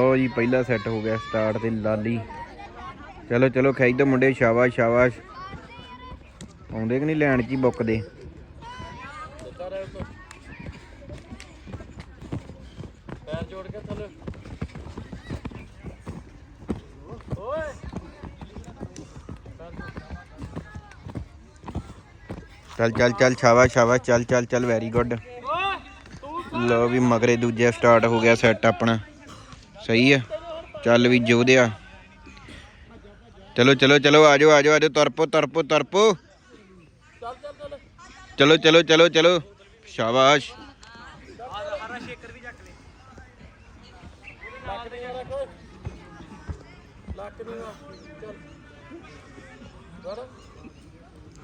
ਲਓ ਜੀ ਪਹਿਲਾ ਸੈੱਟ ਹੋ ਗਿਆ ਸਟਾਰਟ ਤੇ ਲਾਲੀ। ਚਲੋ ਚਲੋ ਖਿੱਚ ਦੋ ਮੁੰਡੇ ਸ਼ਾਬਾਸ਼ ਸ਼ਾਬਾਸ਼। ਆਉਂਦੇ ਕਿ ਨਹੀਂ ਲੈਣ ਚ ਹੀ ਬੁੱਕਦੇ ਪੈਰ ਜੋੜ ਕੇ ਥੱਲੇ। ਓਏ। ਚੱਲ ਚੱਲ ਚੱਲ ਸ਼ਾਬਾਸ਼ ਸ਼ਾਬਾਸ਼ ਚੱਲ ਚੱਲ ਚੱਲ ਵੈਰੀ ਗੁੱਡ ਲਓ ਵੀ ਮਗਰੇ ਦੂਜਾ ਸਟਾਰਟ ਹੋ ਗਿਆ ਸੈੱਟ ਆਪਣਾ। ਸਹੀ ਆ। ਚੱਲ ਵੀ ਜੋਧਿਆ ਚਲੋ ਚਲੋ ਚਲੋ ਆਜੋ ਆਜੋ ਆਜੋ ਤਰਪੋ ਤਰਪੋ ਤਰਪੋ ਚਲੋ ਚਲੋ ਚਲੋ ਚਲੋ। ਸ਼ਾਬਾਸ਼। ਹਰਾ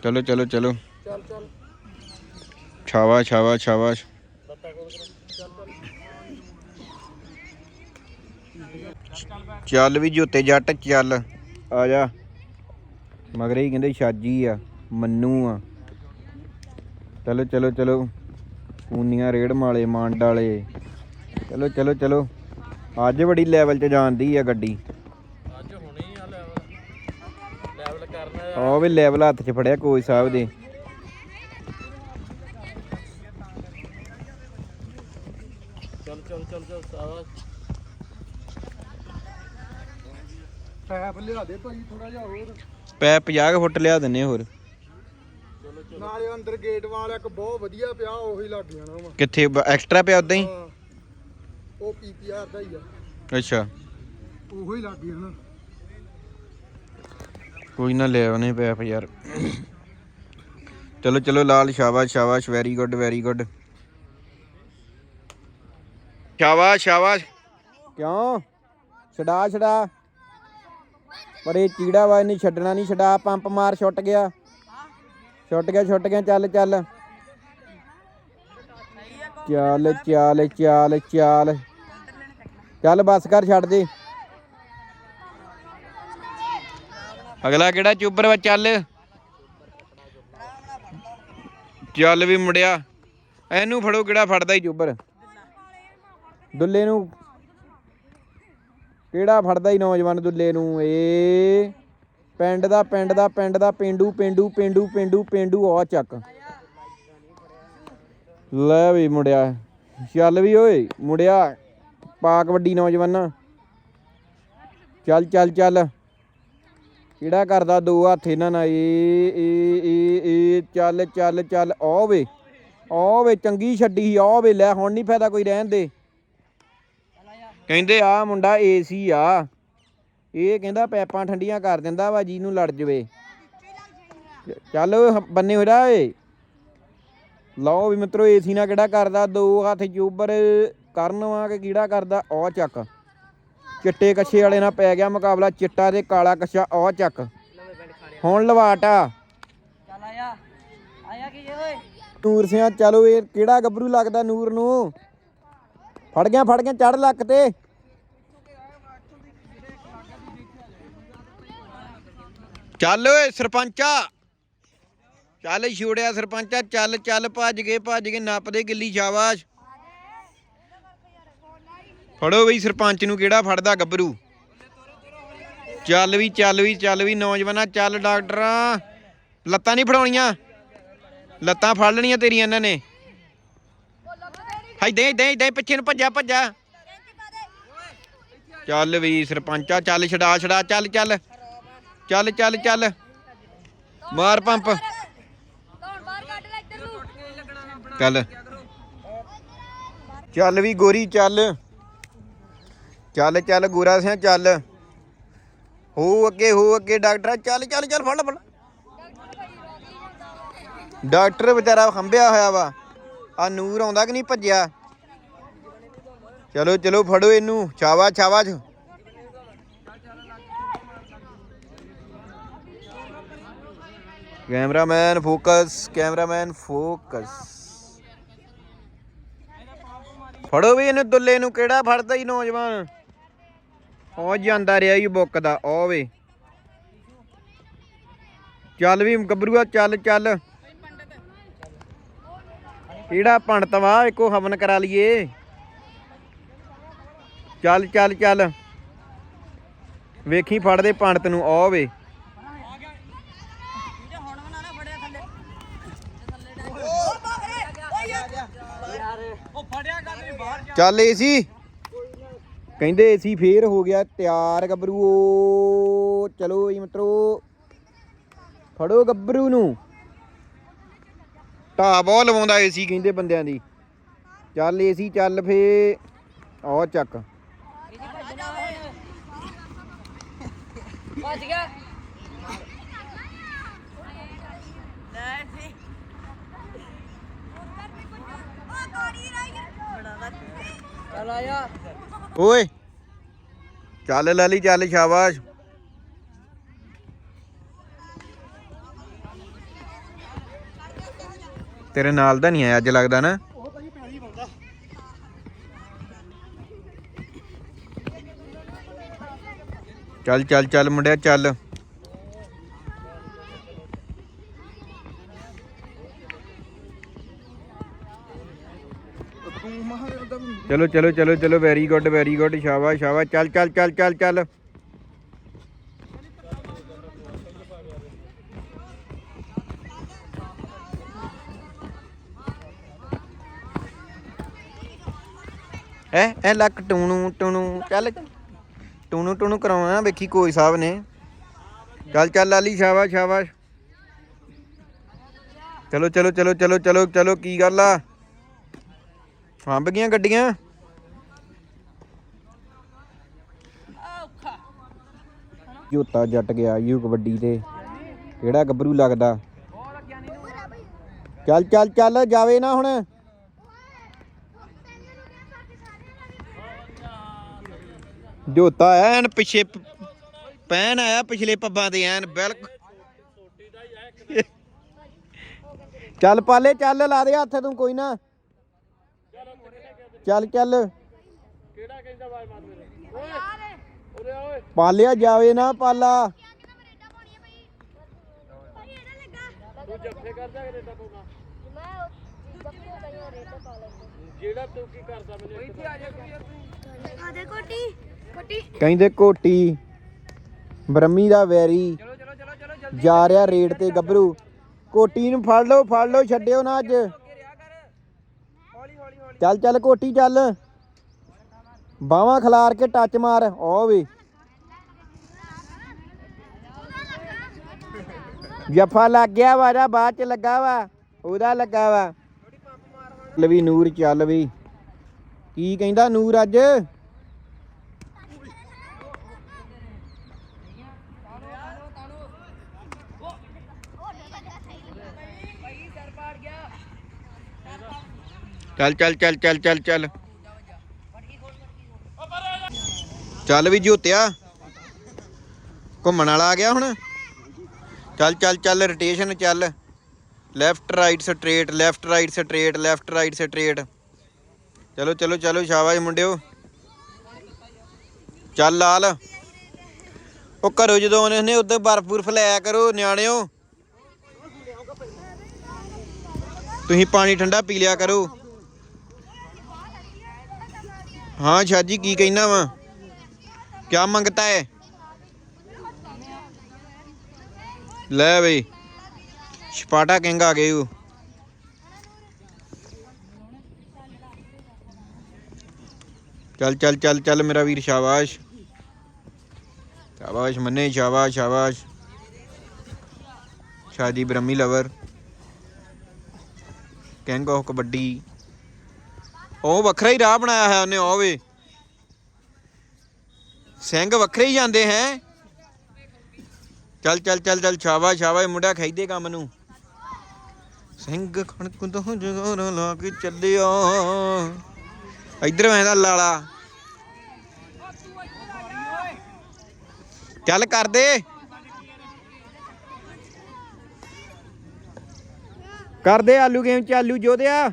ਚਲੋ ਚਲੋ। ਚਲੋ ਚੱਲ ਚੱਲ ਸ਼ਾਬਾਸ਼ ਸ਼ਾਬਾਸ਼ ਸ਼ਾਬਾਸ਼ ਲੱਤਾਂ ਕੋਲ ਕਰ ਚੱਲ ਚੱਲ ਵੀ ਜੁੱਤੇ ਜੱਟ ਚੱਲ। ਆ ਜਾ। ਮਗਰੇ ਹੀ ਕਹਿੰਦੇ ਛਾਜੀ ਆ ਮੰਨੂ ਆ। ਚਲੋ ਚਲੋ ਚਲੋ। ਪੂਨੀਆਂ ਰੇੜ ਮਾਲੇ ਮੰਡ ਵਾਲੇ। ਚਲੋ ਚਲੋ ਚਲੋ। ਅੱਜ ਬੜੀ ਲੈਵਲ 'ਚ ਜਾਂਦੀ ਆ ਗੱਡੀ। ਅੱਜ ਹੁਣੇ ਆ ਲੈਵਲ ਲੈਵਲ ਕਰਨਾ ਆ। ਵੀ ਲੈਵਲ ਹੱਥ 'ਚ ਫੜਿਆ ਕੋਚ ਸਾਹਿਬ ਦੇ। ਚੱਲ ਚੱਲ ਚੱਲ ਚੱਲ ਸਾਵਾਸ ਪੈਪ ਲਿਆ ਦੇ ਭਾਈ ਥੋੜਾ ਜਿਹਾ ਹੋਰ। ਪੈ 50 ਕੁ ਫੁੱਟ ਲਿਆ ਦਿੰਨੇ ਹੋਰ। ਨਾਲੇ ਅੰਦਰ ਗੇਟ ਵਾਲਾ ਇੱਕ ਬਹੁਤ ਵਧੀਆ ਪਿਆ ਉਹੀ ਲੱਗ ਜਾਣਾ ਵਾ। ਕਿੱਥੇ ਐਕਸਟਰਾ ਪਿਆ ਉਦਾਂ ਹੀ? ਹਾਂ। ਉਹ ਪੀਪੀਆਰ ਦਾ ਹੀ ਆ। ਅੱਛਾ। ਉਹੀ ਲੱਗ ਜਾਣਾ। ਕੋਈ ਨਾ ਲੈ ਆਉਨੇ ਪੈਪ ਯਾਰ। ਚਲੋ ਚਲੋ ਲਾਲ ਸ਼ਾਬਾਸ਼ ਸ਼ਾਬਾਸ਼ ਵੈਰੀ ਗੁੱਡ ਵੈਰੀ ਗੁੱਡ ਸ਼ਾਬਾਸ਼ ਸ਼ਾਬਾਸ਼। ਕਿਉਂ? ਛਡਾ ਛਡਾ। ਪਰ ਇਹ ਚੀੜਾ ਵਾ ਨਹੀਂ ਛੱਡਣਾ ਨਹੀਂ, ਛਡਾ, ਪੰਪ ਮਾਰ, ਛੁੱਟ ਗਿਆ। ਛੁੱਟ ਗਿਆ ਛੁੱਟ ਗਿਆ, ਚੱਲ ਚੱਲ। ਚੱਲ ਚੱਲ ਚੱਲ ਚੱਲ। ਚੱਲ, ਬਸ ਕਰ, ਛੱਡ ਦੇ। ਅਗਲਾ ਕਿਹੜਾ ਚੁੱਬਰ ਵਾ ਚੱਲ। ਚੱਲ ਵੀ ਮੁੰਡਿਆ। ਇਹਨੂੰ ਫੜੋ ਕਿਹੜਾ, ਫੜਦਾ ਹੀ ਚੁੱਬਰ ਦੁੱਲੇ ਨੂੰ ਕਿਹੜਾ ਫੜਦਾ ਹੀ ਨੌਜਵਾਨ ਦੁੱਲੇ ਨੂੰ? ਏ ਪਿੰਡ ਦਾ ਪਿੰਡ ਦਾ ਪਿੰਡ ਦਾ, ਪਿੰਡੂ ਪਿੰਡੂ ਪਿੰਡੂ ਪਿੰਡੂ ਪਿੰਡੂ ਆ ਚੱਕ। ਲੈ ਵੀ ਮੁੰਡਿਆ, ਚੱਲ ਵੀ ਓਏ, ਮੁੰਡਿਆ ਪਾ ਕਬੱਡੀ ਨੌਜਵਾਨਾਂ। ਚੱਲ ਚੱਲ ਚੱਲ। ਕਿਹੜਾ ਕਰਦਾ ਦੋ ਹੱਥ ਇਹਨਾਂ ਨਾਲ? ਏ ਏ ਏ ਏ, ਚੱਲ ਚੱਲ ਚੱਲ ਆ ਵੇ ਆ ਵੇ, ਚੰਗੀ ਛੱਡੀ ਆ ਵੇ, ਲੈ ਹੁਣ ਨਹੀਂ ਫਾਇਦਾ ਕੋਈ ਰਹਿਣ ਦੇ। ਕਹਿੰਦੇ ਆ ਮੁੰਡਾ ਏਸੀ ਆ। ਇਹ ਕਹਿੰਦਾ ਪੈਪਾਂ ਠੰਡੀਆਂ ਕਰ ਦਿੰਦਾ ਵਾ ਜੀ ਨੂੰ ਲੜ ਜਵੇ। ਚੱਲ ਹ- ਬੰਨੇ ਹੋਇਆ ਓਏ। ਲਓ ਵੀ ਮਿੱਤਰੋ ਏਸੀ ਨਾਲ ਕਿਹੜਾ ਕਰਦਾ? ਦੋ ਹੱਥ ਜੂਬਰ ਕਰਨ ਵਾ ਕਿ ਕਿਹੜਾ ਕਰਦਾ? ਆ ਚੱਕ। ਚਿੱਟੇ ਕੱਛੇ ਵਾਲੇ ਨਾਲ ਪੈ ਗਿਆ ਮੁਕਾਬਲਾ। ਚਿੱਟਾ ਤੇ ਕਾਲਾ ਕੱਛਾ ਆ ਚੱਕ। ਹੁਣ ਲਵਾਟਾ। ਚੱਲ ਆਇਆ। ਆਇਆ ਕੀ ਓਏ? ਨੂਰ ਸਿਆਂ ਚਲੋ ਇਹ ਕਿਹੜਾ ਗੱਭਰੂ ਲੱਗਦਾ ਨੂਰ ਨੂੰ? ਫੜ ਗਿਆ ਫੜ ਗਿਆ ਚੜ ਲੱਕ ਤੇ। ਚੱਲ ਓਏ ਸਰਪੰਚਾ। ਚੱਲ ਛੋੜਿਆ ਸਰਪੰਚਾ, ਚੱਲ ਚੱਲ, ਭੱਜ ਗਏ ਭੱਜ ਗਏ, ਨੱਪਦੇ ਗਿੱਲੀ ਸ਼ਾਬਾਸ਼। ਫੜੋ ਬਈ ਸਰਪੰਚ ਨੂੰ ਕਿਹੜਾ ਫੜਦਾ ਗੱਭਰੂ। ਚੱਲ ਵੀ ਚੱਲ ਵੀ ਚੱਲ ਵੀ ਨੌਜਵਾਨਾ, ਚੱਲ ਡਾਕਟਰਾਂ। ਲੱਤਾਂ ਨਹੀਂ ਫੜਾਉਣੀਆਂ। ਲੱਤਾਂ ਫੜ ਲੈਣੀਆਂ ਤੇਰੀਆਂ ਇਹਨਾਂ ਨੇ। ਹਾਈ ਦੇ ਦੇ ਪਿੱਛੇ ਨੂੰ ਭੱਜਾ ਭੱਜਾ। ਚੱਲ ਵੀ ਸਰਪੰਚਾ, ਚੱਲ ਛਡਾ ਛਡਾ, ਚੱਲ ਚੱਲ। ਚੱਲ ਚੱਲ ਚੱਲ। ਮਾਰ ਪੰਪ। ਚੱਲ। ਚੱਲ ਵੀ ਗੋਰੀ, ਚੱਲ। ਚੱਲ ਚੱਲ, ਗੋਰਾ ਸਿਆ, ਚੱਲ। ਹੋ ਅੱਗੇ ਹੋ ਅੱਗੇ, ਡਾਕਟਰ ਚੱਲ ਚੱਲ ਚੱਲ, ਫੜ ਫੜ ਡਾਕਟਰ ਵਿਚਾਰਾ ਖੰਭਿਆ ਹੋਇਆ ਵਾ। ਆ ਨੂਰ ਆਉਂਦਾ ਕਿ ਨਹੀਂ ਭੱਜਿਆ? ਚਲੋ ਚਲੋ ਫੜੋ ਇਹਨੂੰ। ਛਾਵਾ ਛਾਵਾ ਚ। Cameraman focus cameraman focus. ਫੜੋ ਵੀ ਇਹਨੂੰ ਦੁੱਲੇ ਨੂੰ, ਕਿਹੜਾ ਫੜਦਾ ਹੀ ਨੌਜਵਾਨ? ਉਹ ਜਾਂਦਾ ਰਿਹਾ ਹੀ ਬੁੱਕ ਦਾ ਉਹ ਵੇ। ਚੱਲ ਵੀ ਗੱਭਰੂਆ, ਚੱਲ ਚੱਲ। ਕਿਹੜਾ ਪੰਡਤ ਵਾ, ਇੱਕੋ ਹਵਨ ਕਰਾ ਲਈਏ। ਚੱਲ ਚੱਲ ਚੱਲ। ਵੇਖੀ ਫੜਦੇ ਪੰਡਤ ਨੂੰ ਆ ਵੇ। ਚੱਲ ਏਸੀ ਕਹਿੰਦੇ ਏਸੀ ਫੇਰ ਹੋ ਗਿਆ ਤਿਆਰ ਗੱਭਰੂ ਓ ਚਲੋ ਜੀ ਮਿੱਤਰੋ। ਫੜੋ ਗੱਭਰੂ ਨੂੰ। ਢਾ ਬਹੁਤ ਲਵਾਉਂਦਾ ਏਸੀ ਕਹਿੰਦੇ ਬੰਦਿਆਂ ਦੀ। ਚੱਲ ਏਸੀ ਚੱਲ ਫੇ ਆ ਚੱਕ। ਭੱਜ ਗਿਆ। ਚਲ ਆਇਆ ਓਏ, ਚੱਲ ਲਾਲੀ, ਚੱਲ ਸ਼ਾਬਾਸ਼। ਤੇਰੇ ਨਾਲ ਦਾ ਨਹੀਂ ਆਇਆ, ਅੱਜ ਲੱਗਦਾ ਨਾ। ਚੱਲ ਚੱਲ ਚੱਲ ਮੁੰਡਿਆ, ਚੱਲ। ਚਲੋ ਚਲੋ ਚਲੋ ਚਲੋ ਵੈਰੀ ਗੁੱਡ ਵੈਰੀ ਗੁੱਡ ਸ਼ਾਬਾਸ਼ ਸ਼ਾਬਾਸ਼। ਚੱਲ ਚੱਲ ਚੱਲ ਚੱਲ ਚੱਲ। ਐ ਐ ਲੱਕ ਟੂਣੂ ਟੂਣੂ, ਚੱਲ। ਟੂਣੂ ਟੂਣੂ ਕਰਾਉਣਾ ਵੇਖੀ ਕੋਈ ਸਾਹਿਬ ਨੇ। ਚੱਲ ਚੱਲ ਲਾਲੀ ਸ਼ਾਬਾਸ਼ ਸ਼ਾਬਾਸ਼। ਚਲੋ ਚਲੋ ਚਲੋ ਚਲੋ ਚਲੋ ਚਲੋ ਕੀ ਗੱਲ ਆ? ਫੰਬ ਗਈਆਂ ਗੱਡੀਆਂ? ਝੋਤਾ ਜੱਟ ਗਿਆ ਯੂ ਕਬੱਡੀ ਤੇ। ਕਿਹੜਾ ਗੱਭਰੂ ਲੱਗਦਾ? ਚੱਲ ਚੱਲ ਚੱਲ ਜਾਵੇ ਨਾ ਹੁਣ। ਝੋਤਾ ਐਨ ਪਿੱਛੇ ਪੈਨ ਆਇਆ ਪਿਛਲੇ ਪੱਬਾਂ ਤੇ ਐਨ ਬਿਲਕੁਲ ਚੱਲ ਪਾਲੇ ਚੱਲ ਲਾ ਦੇ ਹੱਥ ਤੂੰ ਕੋਈ ਨਾ। ਚੱਲ ਚੱਲ। ਕਿਹੜਾ ਕਹਿੰਦਾ ਬਾਈ ਮਾਰ ਮੇਰੇ ਓਏ ਉਰੇ ਆ ਓਏ ਪਾਲਿਆ ਜਾਵੇ ਨਾ ਪਾਲਾ। ਤੂੰ ਜੱਫੇ ਕਰਦਾ ਕਿ ਰੇਡਾ ਪਾਉਣਾ ਜਿਹੜਾ ਤੂੰ ਕੀ ਕਰਦਾ ਮੈਨੂੰ ਇੱਥੇ। ਆ ਜਾ ਆਦੇ ਕੋਟੀ। ਕੋਟੀ? ਕਹਿੰਦੇ ਕੋਟੀ ਬ੍ਰਹਮੀ ਦਾ ਵੈਰੀ ਜਾ ਰਿਹਾ ਰੇਡ ਤੇ ਗੱਭਰੂ। ਕੋਟੀ ਨੂੰ ਫੜ ਲਓ ਫੜ ਲਓ ਛੱਡਿਓ ਨਾ ਅੱਜ। ਚੱਲ ਚੱਲ ਕੋਟੀ ਚੱਲ। ਬਾਹਾਂ ਖਿਲਾਰ ਕੇ ਟੱਚ ਮਾਰ ਓ ਵੇ। ਜਫਾ ਲੱਗ ਗਿਆ ਵਾ ਜਾਂ ਬਾਅਦ ਚ ਲੱਗਾ ਵਾ ਉਹਦਾ ਲੱਗਾ ਵਾ। ਚੱਲ ਵੀ ਨੂਰ ਚੱਲ ਵੀ। ਕੀ ਕਹਿੰਦਾ ਨੂਰ ਅੱਜ? ਚੱਲ ਚੱਲ ਚੱਲ ਚੱਲ ਚੱਲ ਚੱਲ। ਚੱਲ ਵੀ ਜੋਤਿਆ। ਘੁੰਮਣ ਵਾਲਾ ਆ ਗਿਆ ਹੁਣ। ਚੱਲ ਚੱਲ ਚੱਲ ਰੋਟੇਸ਼ਨ ਚੱਲ। Left right straight left right straight left right straight ਚਲੋ ਚਲੋ ਚਲੋ, ਸ਼ਾਬਾਸ਼ ਮੁੰਡਿਓ। ਚੱਲ ਲਾਲ। ਉਹ ਘਰੋਂ ਜਦੋਂ ਆਉਣੇ ਨੇ ਉਦੋਂ ਬਰਫ ਬੁਰਫ ਲਿਆ ਕਰੋ, ਨਿਆਣਿਓ। ਤੁਸੀਂ ਪਾਣੀ ਠੰਡਾ ਪੀ ਲਿਆ ਕਰੋ। ਹਾਂ ਸ਼ਾਜੀ ਕੀ ਕਹਿਣਾ ਵਾ ਕਿਆ ਮੰਗਤਾ ਹੈ ਲੈ ਬਈ ਸਪਾਟਾ ਕਿੰਗ ਆ ਗਏ ਉਹ ਚੱਲ ਚੱਲ ਚੱਲ ਚੱਲ ਮੇਰਾ ਵੀਰ ਸ਼ਾਬਾਸ਼ ਸ਼ਾਬਾਸ਼ ਮੰਨੇ ਸ਼ਾਬਾਸ਼ ਸ਼ਾਬਾਸ਼ ਸ਼ਾਦੀ ਬ੍ਰਹਮੀ ਲਵਰ ਕਿੰਗ ਆਫ ਕਬੱਡੀ ਉਹ ਵੱਖਰਾ ਹੀ ਰਾਹ ਬਣਾਇਆ ਹੈ ਉਹਨੇ, ਉਹ ਵੇ। ਸਿੰਘ ਵੱਖਰੇ ਹੀ ਜਾਂਦੇ ਹੈ। ਚੱਲ ਚੱਲ ਚੱਲ ਚੱਲ, ਛਾਵਾ ਸ਼ਾਬਾਸ਼ ਮੁੰਡਾ ਖਾਈਦੇ ਕੰਮ ਨੂੰ। ਸਿੰਘ ਖਣਕ ਤੋਂ ਜਗਾਰ ਲਾ ਕੇ ਚੱਲਿਆ। ਇੱਧਰ ਵੈਂਦਾ ਲਾਲਾ। ਚੱਲ ਕਰ ਦੇ। ਕਰ ਦੇ ਆਲੂ ਗੇਮ ਚ, ਆਲੂ ਜੋਧਿਆ।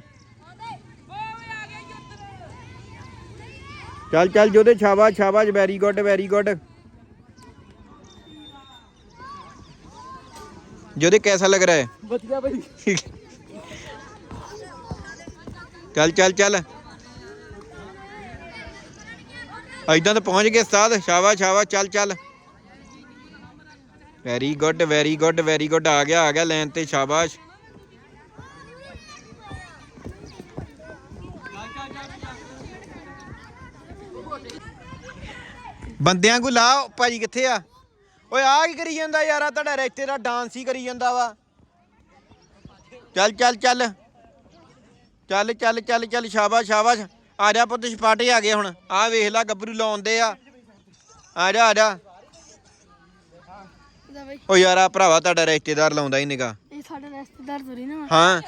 ਚੱਲ ਚੱਲ ਜੋਧੇ ਸ਼ਾਬਾਸ਼ ਸ਼ਾਬਾਸ਼ ਵੈਰੀ ਗੁੱਡ ਵੈਰੀ ਗੁੱਡ ਜੋਧੇ कैसा लग रहा है ਵਧੀਆ ਬਈ ਚੱਲ ਚੱਲ ਚੱਲ ਐਦਾਂ ਤਾਂ ਪਹੁੰਚ ਗਏ ਉਸਤਾਦ ਸ਼ਾਬਾਸ਼ ਸ਼ਾਬਾਸ਼ ਚੱਲ ਚੱਲ very good very good very good ਆ ਗਿਆ ਆ ਗਿਆ ਲਾਈਨ ਤੇ ਸ਼ਾਬਾਸ਼ ਬੰਦਿਆਂ ਕੋ ਲਾ ਭਾਜੀ ਕਿੱਥੇ ਆ? ਓਏ ਆ ਕੀ ਕਰੀ ਜਾਂਦਾ ਯਾਰ ਆ ਤੁਹਾਡਾ ਰੈਸਤੇ ਦਾ ਡਾਂਸ ਹੀ ਕਰੀ ਜਾਂਦਾ ਵਾ। ਚੱਲ ਚੱਲ ਚੱਲ। ਚੱਲ ਚੱਲ ਚੱਲ ਚੱਲ ਸ਼ਾਬਾਸ਼ ਸ਼ਾਬਾਸ਼। ਆ ਜਾ ਪੁੱਤ ਛਪਾਟੇ ਆ ਗਏ ਹੁਣ। ਆ ਵੇਖ ਲੈ ਗੱਭਰੂ ਲਾਉਂਦੇ ਆ। ਆ ਜਾ ਆ ਜਾ। ਓ ਯਾਰ ਆ ਭਰਾਵਾ ਤੁਹਾਡਾ ਰਿਸ਼ਤੇਦਾਰ ਲਾਉਂਦਾ ਹੀ ਨਿਗਾ ਇਹ ਸਾਡਾ ਰਿਸ਼ਤੇਦਾਰ ਥੋੜੀ ਨਾ ਹਾਂ।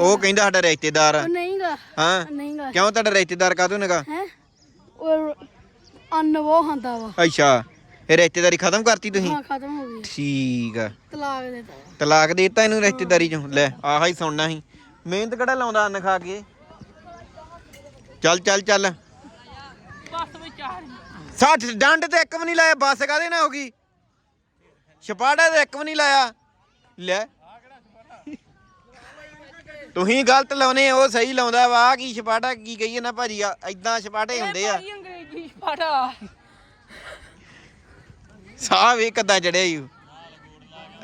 ਉਹ ਕਹਿੰਦਾ ਸਾਡਾ ਰਿਸ਼ਤੇਦਾਰ ਆ। ਨਹੀਂਗਾ ਹਾਂ। ਨਹੀਂਗਾ ਕਿਉਂ ਤੁਹਾਡਾ ਰਿਸ਼ਤੇਦਾਰ ਕਾਹਤੋਂ ਨਿਗਾ ਹੈ? ਉਹ ਅੰਨ ਉਹ ਖਾਂਦਾ ਵਾ। ਅੱਛਾ ਇਹ ਰਿਸ਼ਤੇਦਾਰੀ ਖਤਮ ਕਰਤੀ ਤੁਸੀਂ? ਹਾਂ ਖਤਮ ਹੋ ਗਈ। ਠੀਕ ਆ। ਤਲਾਕ ਦੇ ਤਾ ਤਲਾਕ ਦੇ ਦਿੱਤਾ ਇਹਨੂੰ ਰਿਸ਼ਤੇਦਾਰੀ ਚੋਂ? ਲੈ ਆਹਾ ਹੀ ਸੁਣਨਾ ਸੀ। ਮਿਹਨਤ ਕਿਹੜਾ ਲਾਉਂਦਾ ਅੰਨ ਖਾ ਕੇ? ਚੱਲ ਚੱਲ ਚੱਲ। ਬਸ ਵਿੱਚ ਆ 60 ਡੰਡ ਤੇ ਇੱਕ ਵੀ ਨਹੀਂ ਲਾਇਆ ਬੱਸ ਕਾਦੇ ਨਾ ਹੋ ਗਈ? ਛਪਾੜਾ ਤੇ ਇੱਕ ਵੀ ਨਹੀਂ ਲਾਇਆ। ਲੈ। ਤੁਸੀਂ ਗਲਤ ਲਾਉਨੇ ਉਹ ਸਹੀ ਲਾਉਂਦਾ ਵਾ। ਕੀ ਛਪਾੜਾ ਕੀ ਕਹੀਏ ਨਾ ਭਾਜੀ ਆ ਐਦਾਂ ਛਪਾੜੇ ਹੁੰਦੇ ਆ। ਪੜਾ ਸਾਹ ਵੇ ਕਿੱਦਾਂ ਚੜਿਆ ਯੂ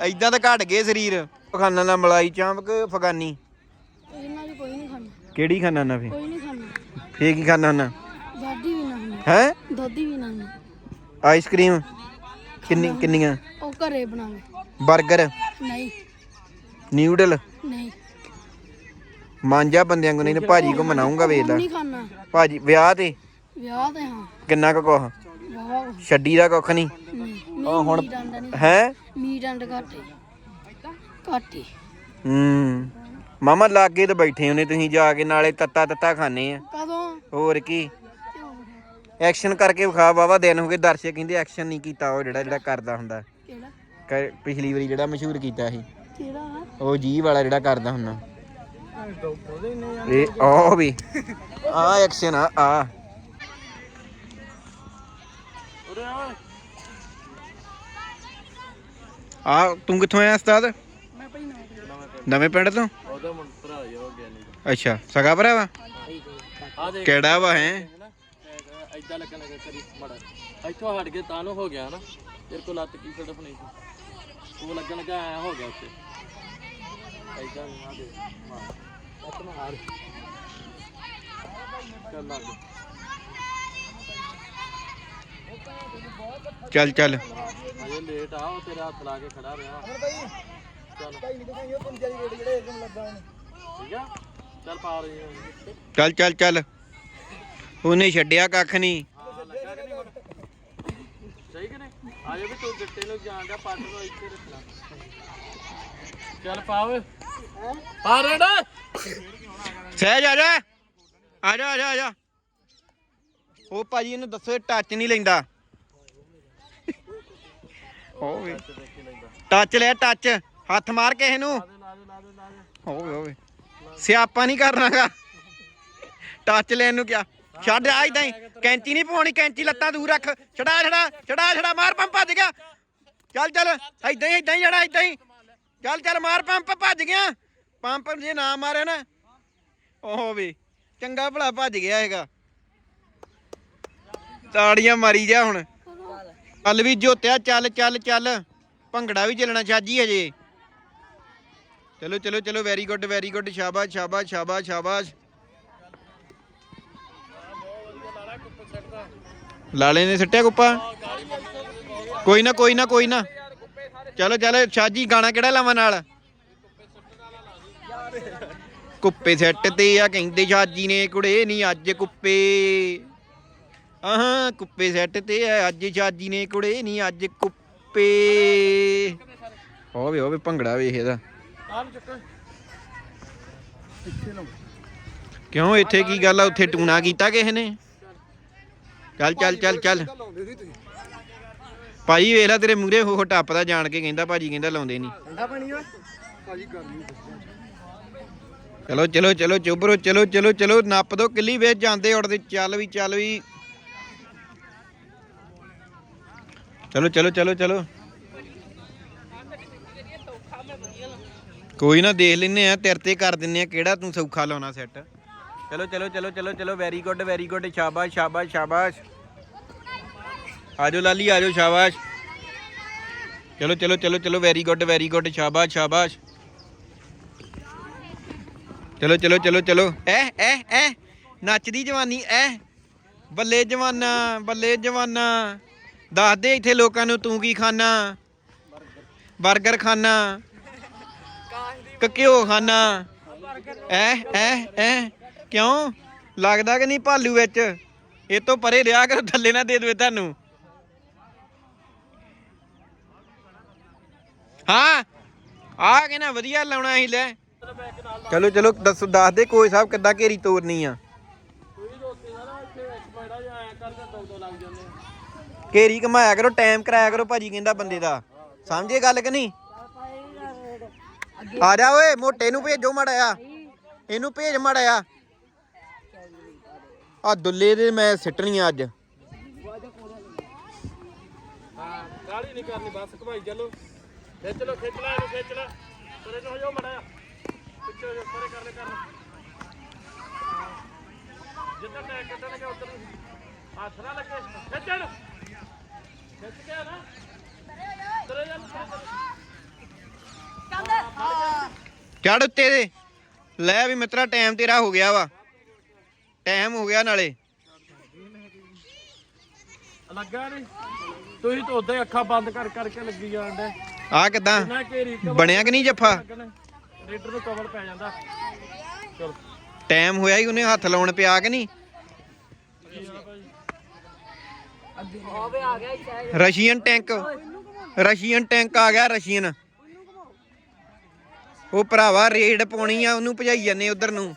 ਐਦਾਂ ਤਾਂ ਘਟ ਗਏ ਸਰੀਰ। ਖਾਣਾ ਨਾ ਮਲਾਈ ਚਾਂਪ ਕੇ ਫਗਾਨੀ? ਇਹਨਾਂ ਦੀ ਕੋਈ ਨਹੀਂ ਖਾਣਾ ਕਿਹੜੀ ਖਾਣਾ ਨਾ ਫੇ ਕੋਈ ਨਹੀਂ ਖਾਣਾ ਫੇ ਕੀ ਖਾਣਾ ਨਾ? ਦਾਦੀ ਵੀ ਨਾ ਹੈ? ਦਾਦੀ ਵੀ ਨਾ ਆਈਸਕ੍ਰੀਮ? ਕਿੰਨੀ ਕਿੰਨੀਆਂ? ਉਹ ਘਰੇ ਬਣਾਵੇ। 버ਗਰ ਨਹੀਂ। ਨਿਊਡਲ? ਨਹੀਂ। ਮਾਂਜਾ ਬੰਦਿਆਂ ਕੋ ਨਹੀਂ ਭਾਜੀ ਕੋ ਮਨਾਉਂਗਾ ਵੇਖ ਲੈ। ਨਹੀਂ ਖਾਣਾ ਭਾਜੀ ਵਿਆਹ ਤੇ? ਵਿਆਹ ਤੇ ਹਾਂ। ਕਿੰਨਾ ਕੁ ਵਾਹ ਛੱਡੀ ਦਾ ਕੁੱਖ ਨਹੀਂ? ਨਹੀਂ ਆਹ ਹੁਣ- ਮੀਟ ਅੰਡਾ ਨਹੀਂ। ਹੈ? ਮੀਟ ਅੰਡਾ ਘੱਟ ਹੀ ਘੱਟ ਹੀ ਹੂੰ। ਮਾਮਾ ਲਾਗੇ ਤੇ ਬੈਠੇ ਹੋਨੇ ਤੁਸੀਂ ਜਾ ਕੇ ਨਾਲੇ ਤੱਤਾ ਤੱਤਾ ਖਾਣੇ ਆ। ਕਦੋਂ? ਹੋਰ ਕੀ? ਐਕਸ਼ਨ ਕਰਕੇ ਵਿਖਾ ਵਾਵਾ ਦਿਨ ਹੋ ਗਏ ਦਰਸ਼ਕ ਕਹਿੰਦੇ ਐਕਸ਼ਨ ਨਹੀਂ ਕੀਤਾ ਉਹ ਜਿਹੜਾ ਜਿਹੜਾ ਕਰਦਾ ਹੁੰਦਾ। ਕਿਹੜਾ? ਕ- ਪਿਛਲੀ ਵਾਰੀ ਜਿਹੜਾ ਮਸ਼ਹੂਰ ਕੀਤਾ ਸੀ। ਕਿਹੜਾ? ਵਾ? ਉਹ ਜੀ ਵਾਲਾ ਜਿਹੜਾ ਕਰਦਾ ਹੁੰਦਾ। ਇਹ ਉਹ ਵੀ। ਆ ਐਕਸ਼ਨ ਆ ਆ ਆ ਤੂੰ ਕਿੱਥੋਂ ਆਇਆ ਉਸਤਾਦ? ਨਵੇਂ ਪਿੰਡ। ਤੋਂ? ਉਹਦਾ ਮੁੰਡ ਭਰਾ ਹੀ ਹੋ ਗਿਆ ਨਹੀਂ। ਅੱਛਾ ਸਗਾ ਭਰਾ ਵਾ? ਆ ਦੇਖ। ਕਿਹੜਾ ਵਾ ਹੈ? ਨਾ ਐਦਾਂ ਲੱਗਣ ਲੱਗਾ ਕਰੀ ਮੜਾ। ਇੱਥੋਂ ਹਟ ਕੇ ਤਾਂ ਨੂੰ ਹੋ ਗਿਆ ਨਾ। ਤੇਰੇ ਕੋਲ ਲੱਤ ਕੀ ਤੜਫਣੀ ਸੀ। ਉਹ ਲੱਗਣ ਲੱਗਾ ਐ ਹੋ ਗਿਆ ਉੱਤੇ ਐਦਾਂ ਆ ਦੇ ਮਾਰ ਲੱਤ ਮਾਰ ਚੱਲ ਲੱਗ ਚੱਲ ਚੱਲ। ਅਜੇ ਲੇਟ ਆ ਉਹ ਤੇਰਾ ਹੱਥ ਲਾ ਕੇ ਖੜਾ ਰਿਹਾ। ਚੱਲ। ਠੀਕ ਆ? ਚੱਲ ਪਾ ਰਹੀ ਹਾਂ ਚੱਲ ਚੱਲ ਚੱਲ। ਉਹਨੇ ਛੱਡਿਆ ਕੱਖ ਨਹੀਂ ਲੱਗਾ ਨਹੀਂ ਸਹੀ ਕਿ ਨਹੀਂ? ਆਜੋ ਵੀ ਤੂੰ ਗਿੱਟੇ ਨੂੰ ਜਾਣਦਾ ਪੱਟ ਨੂੰ ਇੱਥੇ ਰੱਖਣਾ। ਚੱਲ ਪਾ ਓਏ ਪਾ ਰੇੜਾ। ਸਹਿਜ ਆ ਜਾ। ਆ ਜਾ ਆ ਜਾ ਆ ਜਾ। ਉਹ ਭਾਜੀ ਇਹਨੂੰ ਦੱਸੋ ਇਹ ਟੱਚ ਨਹੀਂ ਲੈਂਦਾ। ਹੋਵੇ ਟੱਚ ਲੈ ਟੱਚ ਹੱਥ ਮਾਰ ਕਿਸੇ ਨੂੰ ਲਾ ਦੇ ਲਾ ਦੇ ਲਾ ਦੇ ਹੋਵੇ ਹੋਵੇ ਸਿਆਪਾ ਨਹੀਂ ਕਰਨਾਗਾ। ਟੱਚ ਲੈਣ ਨੂੰ ਕਿਆ? ਛੱਡ ਆ ਇਦਾਂ ਹੀ। ਕੈਂਚੀ ਨਹੀਂ ਪਾਉਣੀ ਕੈਂਚੀ ਲੱਤਾਂ ਦੂਰ ਰੱਖ। ਛੜਾ ਛੜਾ ਛੜਾ ਛੜਾ ਮਾਰ ਪੰਪ ਭੱਜ ਗਿਆ। ਚੱਲ ਚੱਲ। ਇਦਾਂ ਹੀ ਇਦਾਂ ਹੀ ਜੜਾ ਇਦਾਂ ਹੀ। ਚੱਲ ਚੱਲ ਮਾਰ ਪੰਪ ਭੱਜ ਗਿਆ। ਪੰਪ ਜੇ ਨਾ ਮਾਰੇ ਨਾ। ਉਹ ਵੀ। ਚੰਗਾ ਭਲਾ ਭੱਜ ਗਿਆ ਹੈਗਾ। ਤਾੜੀਆਂ ਮਾਰੀ ਜਾ ਹੁਣ। ਚੱਲ ਵੀ ਜੋਤਿਆ, ਚੱਲ ਚੱਲ ਚੱਲ। ਭੰਗੜਾ ਵੀ ਚੱਲਣਾ ਛਾਜੀ ਹਜੇ। ਚਲੋ ਚਲੋ ਚਲੋ ਵੈਰੀ ਗੁੱਡ ਵੈਰੀ ਗੁੱਡ ਸ਼ਾਬਾਸ਼ ਸ਼ਾਬਾਸ਼ ਸ਼ਾਬਾਸ਼ ਸ਼ਾਬਾਸ਼। ਲਾਲੇ ਨੇ ਸਿੱਟਿਆ ਕੁੱਪਾ? ਕੋਈ ਨਾ ਕੋਈ ਨਾ ਕੋਈ ਨਾ। ਚਲੋ ਚਲੋ, ਛਾਜੀ, ਗਾਣਾ ਕਿਹੜਾ ਲਾਵਾਂ ਨਾਲ? ਕੁੱਪੇ ਸੈੱਟ ਤੇ ਆ, ਕਹਿੰਦੇ ਛਾਜੀ ਨੇ ਕੁੜੇ ਨਹੀਂ ਅੱਜ ਕੁੱਪੇ। ਆਹਾਂ ਕੁੱਪੇ ਸੈੱਟ ਤੇ ਆ ਅੱਜ ਛਾਜੀ ਨੇ ਕੁੜੇ ਨਹੀਂ ਅੱਜ ਕੁੱਪੇ। ਹੋਵੇ ਹੋਵੇ ਭੰਗੜਾ ਵੇਖ ਇਹਦਾ। ਕਿਉਂ ਇੱਥੇ ਕੀ ਗੱਲ ਆ? ਉੱਥੇ ਟੂਣਾ ਕੀਤਾ ਕਿਸੇ ਨੇ? ਚੱਲ ਚੱਲ ਚੱਲ ਚੱਲ। ਭਾਜੀ ਵੇਖ ਲੈ ਤੇਰੇ ਮੂਰੇ ਹੋ ਟੱਪਦਾ ਜਾਣ ਕੇ ਕਹਿੰਦਾ ਭਾਜੀ ਕਹਿੰਦਾ ਲਾਉਂਦੇ ਨਹੀਂ ਠੰਡਾ ਪਾਣੀ ਓਏ ਭਾਜੀ ਗਰਮੀ ਚਲੋ ਚਲੋ ਚਲੋ ਚੁੱਬਰੋ ਚਲੋ ਚਲੋ ਚਲੋ ਨੱਪ ਦੋ ਕਿੱਲੀ ਵੇਚ ਜਾਂਦੇ ਉੜਦੇ ਚੱਲ ਵੀ ਚੱਲ ਵੀ। ਚਲੋ ਚਲੋ ਚਲੋ ਚਲੋ ਕੋਈ ਨਾ ਦੇਖ ਲੈਨੇ ਆ ਤੇਰੇ ਤੇ ਕਰ ਦਿੰਨੇ ਆ ਕਿਹੜਾ ਤੂੰ ਸੌਖਾ ਲਾਉਣਾ ਸੈੱਟ ਚਲੋ ਚਲੋ ਚਲੋ ਚਲੋ ਚਲੋ ਵੈਰੀ ਗੁੱਡ ਵੈਰੀ ਗੁੱਡ ਸ਼ਾਬਾਸ਼ ਸ਼ਾਬਾਸ਼ ਸ਼ਾਬਾਸ਼ ਆਜੋ ਲਾਲੀ ਆਜੋ ਸ਼ਾਬਾਸ਼ ਚਲੋ ਚਲੋ ਚਲੋ ਚਲੋ ਵੈਰੀ ਗੁੱਡ ਵੈਰੀ ਗੁੱਡ ਸ਼ਾਬਾਸ਼ ਸ਼ਾਬਾਸ਼ ਚਲੋ ਚਲੋ ਚਲੋ ਚਲੋ ਐ ਐ ਐ ਨੱਚਦੀ ਜਵਾਨੀ ਐ ਬੱਲੇ ਜਵਾਨਾ ਬੱਲੇ ਜਵਾਨਾ ਦੱਸ ਦੇ ਇੱਥੇ ਲੋਕਾਂ ਨੂੰ ਤੂੰ ਕੀ ਖਾਣਾ 버ਗਰ ਖਾਣਾ ਕਕਿਓ ਖਾਣਾ ਐ ਐ ਐ। ਕਿਉਂ? ਲੱਗਦਾ ਕਿ ਨਹੀਂ ਭਾਲੂ ਵਿੱਚ? ਇਹ ਤੋਂ ਪਰੇ ਰਿਹਾ ਕਰ, ਥੱਲੇ ਨਾ ਦੇ ਦੇਵੇ ਤੁਹਾਨੂੰ। ਹਾਂ ਆ ਕੇ ਨਾ ਵਧੀਆ ਲਾਉਣਾ ਸੀ ਲੈ। ਚਲੋ ਚਲੋ, ਦੱਸੋ ਦੱਸ ਦੇ ਕੋਈ ਸਾਹਿਬ ਕਿੱਦਾਂ ਘੇਰੀ ਤੋਰਨੀ ਆ? ਘੇਰੀ ਘਮਾਇਆ ਕਰੋ ਟਾਈਮ ਕਰਾਇਆ ਕਰੋ ਭਾਜੀ ਕਹਿੰਦਾ ਬੰਦੇ ਦਾ। ਸਮਝੇ ਗੱਲ ਕਿ ਨਹੀਂ? ਆ ਜਾ ਓਏ, ਮੋਟੇ ਨੂੰ ਭੇਜੋ ਮੜਿਆ ਇਹਨੂੰ ਭੇਜ ਮੜਿਆ ਆ ਦੁੱਲੇ ਦੇ ਮੈਂ ਸਿੱਟਣੀ ਆ ਅੱਜ। ਕਾਲੀ ਨਹੀਂ ਕਰਨੀ ਬਸ ਘਵਾਈ ਚੱਲੋ ਖਿੱਚ ਲੋ ਖਿੱਚ ਲੈ ਇਹਨੂੰ ਖਿੱਚ ਲੈ ਤੇਰੇ ਨੂੰ ਹੋ ਜਾਓ ਮੜਾ ਪਿੱਛੇ ਹੋ ਜਾਓ ਪਰੇ ਕਰ ਲੈ ਕਰ ਜਿੱਦਾਂ ਟੈਕ ਕੱਢਣਗੇ ਉਧਰ ਹੱਥ ਨਾ ਲੱਗੇ ਖਿੱਚਣ ਚੜ ਉੱਤੇ ਦੇ। ਲੈ ਵੀ ਮਿੱਤਰਾ ਟਾਈਮ ਤੇਰਾ ਹੋ ਗਿਆ ਵਾ। ਟਾਈਮ ਹੋ ਗਿਆ ਨਾਲੇ। ਲੱਗਾ ਨਹੀਂ ਤੁਸੀਂ ਤਾਂ ਉਦਾਂ ਹੀ ਅੱਖਾਂ ਬੰਦ ਕਰ ਕਰਕੇ ਲੱਗੀ ਜਾਂਦੇ ਆ ਕਿਦਾਂ? ਨਾ ਘੇਰੀ ਕਵਰ ਬਣਿਆ ਕਿ ਨਹੀਂ ਜੱਫਾ? ਲੱਗਣ। ਰੇਡਰ ਨੂੰ ਕਵਰ ਪੈ ਜਾਂਦਾ। ਚਲ। ਟਾਈਮ ਹੋਇਆ ਹੀ ਉਹਨੇ ਹੱਥ ਲਾਉਣ ਪਿਆ ਕਿ ਨਹੀਂ ਹੋਵੇ ਆ ਗਿਆ ਚਾਹੇ ਰਸ਼ੀਅਨ ਟੈਂਕ। ਰਸ਼ੀਅਨ ਟੈਂਕ ਆ ਗਿਆ, ਰਸ਼ੀਅਨ। ਉਹ ਭਰਾਵਾ, ਰੇਡ ਪਾਉਣੀ ਆ, ਉਹਨੂੰ ਭਜਾਈ ਜਾਂਦੇ ਉਧਰ ਨੂੰ।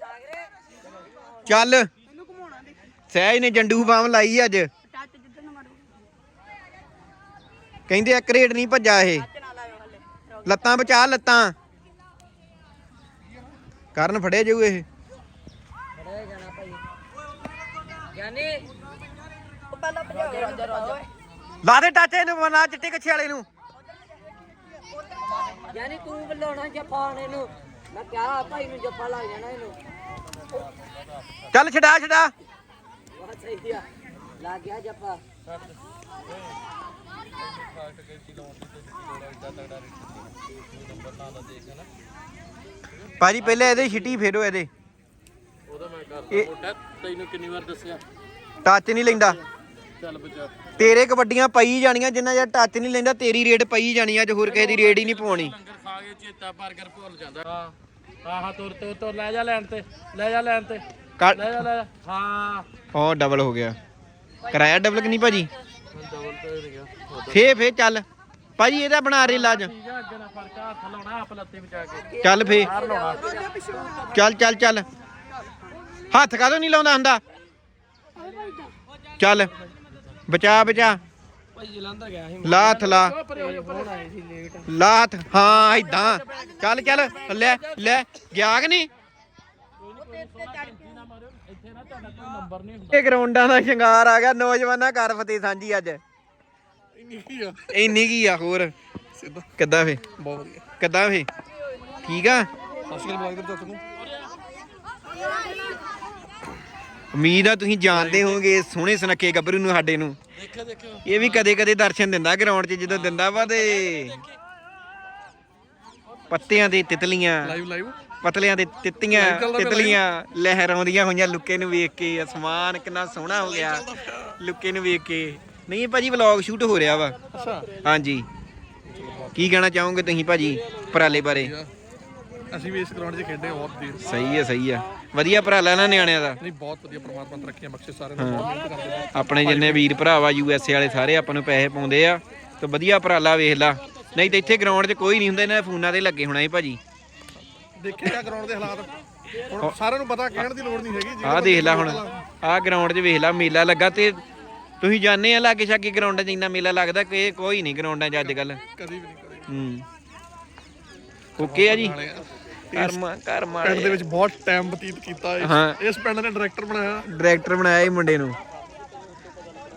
ਚੱਲ। ਸਹਿਜ ਨੇ ਜੰਡੂ ਬਾਮ ਲਾਈ ਅੱਜ। ਕਹਿੰਦੇ ਇੱਕ ਰੇਡ ਨਹੀਂ ਭੱਜਾ ਇਹ। ਲੱਤਾਂ ਬਚਾ, ਲੱਤਾਂ। ਕਰਨ ਫੜੇ ਜਾਊ ਇਹ ਫੜਿਆ ਜਾਣਾ ਭਾਈ ਗਿਆਨੀ ਲਾ ਦੇ ਟਾਚੇ ਇਹਨੂੰ ਬਣਾ ਚਿੱਟੇ ਕੱਛੇ ਵਾਲੇ ਨੂੰ। ਗਿਆਨੀ ਤੂੰ ਬੁਲਾਉਣਾ ਜੱਫਾ ਨੇ ਇਹਨੂੰ। ਮੈਂ ਕਿਹਾ ਭਾਈ ਨੂੰ ਜੱਫਾ ਲੱਗ ਜਾਣਾ ਇਹਨੂੰ। ਚੱਲ ਛਡਾ ਛਡਾ। ਬਹੁਤ ਸਹੀ ਆ। ਲੱਗ ਗਿਆ ਜੱਫਾ। ਭਾਜੀ ਪਹਿਲੇ ਇਹਦੇ ਛਿੱਟੀ ਫੇਰੋ ਇਹਦੇ। ਉਹਦਾ ਮੈਂ ਕਰਦਾ ਮੋਟਾ ਤੈਨੂੰ ਕਿੰਨੀ ਵਾਰ ਦੱਸਿਆ? ਟੱਚ ਨਹੀਂ ਲੈਂਦਾ। ਚੱਲ ਬਚਾ। ਤੇਰੇ ਕਬੱਡੀਆਂ ਪਈ ਜਾਣੀਆਂ ਜਿੰਨਾ ਚਿਰ ਟੱਚ ਨਹੀਂ ਲੈਂਦਾ ਤੇਰੀ ਰੇਡ ਪਈ ਜਾਣੀ ਅੱਜ ਹੋਰ ਕਿਸੇ ਦੀ ਰੇਡ ਹੀ ਨਹੀਂ ਪਾਉਣੀ। ਲੰਗਰ ਖਾ ਕੇ ਚੇਤਾ 버ਗਰ ਭੁੱਲ ਜਾਂਦਾ। ਹਾਂ ਹਾਂ ਹਾਂ ਤੁਰ ਤੁਰ ਤੁਰ ਲੈ ਜਾ ਲੈਣ ਤੇ ਲੈ ਜਾ ਲੈਣ ਤੇ ਕੱਢ ਲੈ ਜਾ ਲੈ ਜਾ। ਹਾਂ। ਉਹ ਡਬਲ ਹੋ ਗਿਆ। ਕਰਾਇਆ ਡਬਲ ਕਿ ਨਹੀਂ ਭਾਜੀ ਡਬਲ ਤੇ ਹੋ ਗਿਆ। ਫੇ ਫੇ ਚੱਲ। ਭਾਜੀ ਇਹਦਾ ਬਣਾ ਰੇਲਾ ਅੱਜ ਠੀਕ ਆ ਅੱਗੇ ਨਾ ਫ਼ਰਕ ਆ, ਹੱਥ ਲਾਉਣਾ ਆਪ ਲੱਤੇ ਬਚਾ ਕੇ। ਚੱਲ ਫੇ ਬਾਹਰ ਲਾਉਣਾ। ਚੱਲ ਚੱਲ ਚੱਲ। ਹੱਥ ਕਾਹਦੋਂ ਨਹੀਂ ਲਾਉਂਦਾ ਹੁੰਦਾ? ਚੱਲ। ਬਚਾ ਬਚਾ ਭਾਈ ਜਲੰਧਰ ਗਿਆ ਸੀ ਲਾ ਹੱਥ ਲਾ ਫੋਨ ਆਏ ਸੀ ਲੇਟ ਲਾ ਹੱਥ ਹਾਂ ਇਦਾਂ ਚੱਲ ਚੱਲ ਲੈ ਲੈ ਗਿਆ ਕਿ ਨਹੀਂ ਇੱਥੇ ਨਾ ਤੁਹਾਡਾ ਕੋਈ ਨੰਬਰ ਨਹੀਂ ਹੁੰਦਾ ਇਹ ਗਰਾਊਂਡਾਂ ਦਾ ਸ਼ਿੰਗਾਰ ਆ ਗਿਆ ਨੌਜਵਾਨਾਂ ਕਰ ਫਤਿਹ ਸਾਂਝੀ ਅੱਜ ਇੰਨੀ ਕੀ ਆ ਹੋਰ ਕਿੱਦਾਂ ਫੇ ਬਹੁਤ ਵਧੀਆ ਕਿੱਦਾਂ ਫੇ ਠੀਕ ਆ ਅਸਲ ਬਲੌਗ ਤੇ ਤੁਹਾਨੂੰ ਉਮੀਦ ਆ ਤੁਸੀਂ ਜਾਣਦੇ ਹੋਵੋਗੇ ਸੋਹਣੇ ਸੁਨੱਖੇ ਗੱਭਰੂ ਨੂੰ ਸਾਡੇ ਨੂੰ। ਇਹ ਵੀ ਕਦੇ ਕਦੇ ਦਰਸ਼ਨ ਦਿੰਦਾ ਗਰਾਊਂਡ 'ਚ ਜਦੋਂ ਦਿੰਦਾ ਵਾ ਤੇ ਪੱਤਿਆਂ ਦੇ ਤਿਤਲੀਆਂ ਲਾਈਵ ਲਾਈਵ ਪਤਲਿਆਂ ਦੇ ਤਿੱਤੀਆਂ ਤਿਤਲੀਆਂ ਲਹਿਰ ਆਉਂਦੀਆਂ ਹੋਈਆਂ ਲੁੱਕੇ ਨੂੰ ਵੇਖ ਕੇ ਅਸਮਾਨ ਕਿੰਨਾ ਸੋਹਣਾ ਹੋ ਗਿਆ ਲੁੱਕੇ ਨੂੰ ਵੇਖ ਕੇ। ਨਹੀਂ ਭਾਜੀ ਵਲੌਗ ਸ਼ੂਟ ਹੋ ਰਿਹਾ ਵਾ। ਅੱਛਾ। ਹਾਂਜੀ। ਕੀ ਕਹਿਣਾ ਚਾਹੋਗੇ ਤੁਸੀਂ ਭਾਜੀ ਪਰਾਲੇ ਬਾਰੇ? ਅਸੀਂ ਵੀ ਇਸ ਗਰਾਊਂਡ 'ਚ ਖੇਡੇ ਬਹੁਤ ਦੇਰ ਸਹੀ ਹੈ ਸਹੀ ਹੈ। ਵਧੀਆ ਪਰਾਲਾ ਨਾ ਨਿਆਣਿਆਂ ਦਾ। ਨਹੀਂ ਬਹੁਤ ਵਧੀਆ ਪ੍ਰਮਾਤਮਾ ਤਰੱਕੀਆਂ ਬਖਸ਼ੇ ਸਾਰਿਆਂ ਨੂੰ ਬਹੁਤ ਮਿਹਨਤ ਕਰਦੇ ਨੇ ਆਪਣੇ ਜਿੰਨੇ ਵੀਰ ਭਰਾ ਵਾ ਯੂਐਸਏ ਵਾਲੇ ਸਾਰੇ ਆਪਾਂ ਨੂੰ ਪੈਸੇ ਪਾਉਂਦੇ ਆ। ਤੇ ਵਧੀਆ ਪਰਾਲਾ ਵੇਖ ਲਾ। ਨਹੀਂ ਤੇ ਇੱਥੇ ਗਰਾਊਂਡ 'ਚ ਕੋਈ ਨਹੀਂ ਹੁੰਦਾ ਇਹਨਾਂ ਦੇ ਫੋਨਾਂ ਤੇ ਲੱਗੇ ਹੋਣਾ ਸੀ ਭਾਜੀ। ਦੇਖਿਆ ਗਰਾਊਂਡ ਦੇ ਹਾਲਾਤ। ਹੁਣ ਸਾਰਿਆਂ ਨੂੰ ਪਤਾ ਕਹਿਣ ਦੀ ਲੋੜ ਨਹੀਂ ਹੈਗੀ ਜੀ ਆਹ ਦੇਖ ਲੈ ਹੁਣ। ਆਹ ਗਰਾਊਂਡ 'ਚ ਵੇਖ ਲੈ ਮੇਲਾ ਲੱਗਾ ਤੇ ਤੁਸੀਂ ਜਾਣਦੇ ਆ ਲਾਗੇ ਛਾਗੇ ਗਰਾਊਂਡਾਂ 'ਚ ਇੰਨਾ ਮੇਲਾ ਲੱਗਦਾ ਕਿ ਕੋਈ ਨਹੀਂ ਗਰਾਊਂਡਾਂ 'ਚ ਅੱਜ ਕੱਲ ਕਦੀ ਵੀ ਨਹੀਂ ਕਰੇ ਹੂੰ। ਓਕੇ ਆ ਜੀ। ਕਰਮਾ ਕਰਮਾ ਪਿੰਡ ਦੇ ਵਿੱਚ ਬਹੁਤ ਟਾਈਮ ਬਤੀਤ ਕੀਤਾ ਇਸ- ਹਾਂ। ਇਸ ਪਿੰਡ ਨੇ ਡਾਇਰੈਕਟਰ ਬਣਾਇਆ। ਡਾਇਰੈਕਟਰ ਬਣਾਇਆ ਇਹ ਮੁੰਡੇ ਨੂੰ।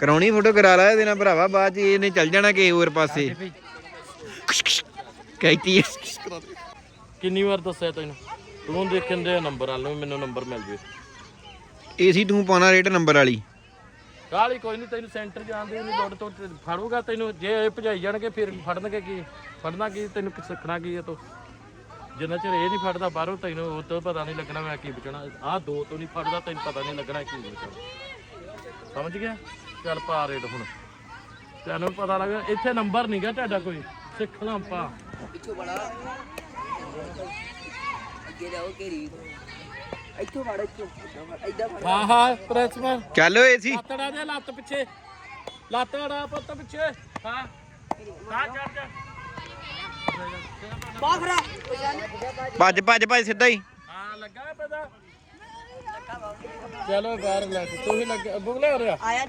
ਕਰਾਉਣੀ ਫੋਟੋ ਕਰਾ ਲਾ ਇਹਦੇ ਨਾਲ ਭਰਾਵਾ ਬਾਅਦ 'ਚ ਇਹਨੇ ਚੱਲ ਜਾਣਾ ਕਿਸੇ ਹੋਰ ਪਾਸੇ। ਕਹਿਤੀ ਕਿੰਨੀ ਵਾਰ ਦੱਸਿਆ ਤੈਨੂੰ? ਤੂੰ ਦੇਖਣ ਦੇ ਨੰਬਰ ਵਾਲ ਨੂੰ ਮੈਨੂੰ ਨੰਬਰ ਮਿਲ ਜਵੇ। ਏਸੀ ਤੂੰ ਪਾਉਣਾ ਰੇਟ ਨੰਬਰ ਵਾਲੀ। ਕਾਲੀ ਕੋਈ ਨਹੀਂ ਤੈਨੂੰ ਸੈਂਟਰ ਜਾਣ ਦੀ ਨਹੀਂ ਲੋੜ ਤੋਂ ਫੜੂਗਾ ਤੈਨੂੰ। ਜੇ ਇਹ ਭਜਾਈ ਜਾਣਗੇ ਫਿਰ ਫੜਨਗੇ ਕੀ? ਫੜਨਾ ਕੀ? ਤੈਨੂੰ ਸਿੱਖਣਾ ਕੀ ਇਹ ਤੋਂ? ਜਿੰਨਾ ਚਿਰ ਇਹ ਨਹੀਂ ਫੜਦਾ ਬਾਹਰੋਂ ਤੈਨੂੰ ਉਹ ਤੋਂ ਪਤਾ ਨਹੀਂ ਲੱਗਣਾ ਮੈਂ ਕੀ ਬਚਣਾ ਆਹ ਦੋ ਤੋਂ ਨਹੀਂ ਫੜਦਾ ਤੈਨੂੰ ਪਤਾ ਨਹੀਂ ਲੱਗਣਾ ਕੀ ਬਚਣਾ ਸਮਝ ਗਿਆ? ਚੱਲ ਪਾ ਰੇਟ ਹੁਣ। ਤੈਨੂੰ ਪਤਾ ਲੱਗ ਇੱਥੇ ਨੰਬਰ ਨਹੀਂਗਾ ਤੁਹਾਡਾ ਕੋਈ। ਸਿੱਖਣਾ ਆਪਾਂ। ਪਿੱਛੋਂ ਬੜਾ ਅੱਗੇ ਜਾਓ ਘੇਰੀ। ਇੱਥੋਂ ਵੜ ਇੱਥੋਂ ਇੱਦਾਂ ਫੜ ਹਾਂ ਹਾਂ ਪ੍ਰੈਸ ਮਾਰ ਚੱਲ ਓਏ ਏਸੀ। ਲੱਤੜਾ ਦੇ ਲੱਤ ਪਿੱਛੇ। ਲੱਤੜਾ ਪੁੱਤ ਪਿੱਛੇ। ਹਾਂ। ਹਾਂ ਚੱਲ ਜਾ ਭੱਜ ਭੱਜ ਭੱਜ ਸਿੱਧਾ ਹੀ। ਹਾਂ ਲੱਗਾ ਪਤਾ ਚਲੋ ਬਾਹਰ ਲੱਗ ਤੂੰ ਵੀ ਲੱਗ ਬੁਗਲੇ ਹੋ ਰਿਹਾ ਆਇਆ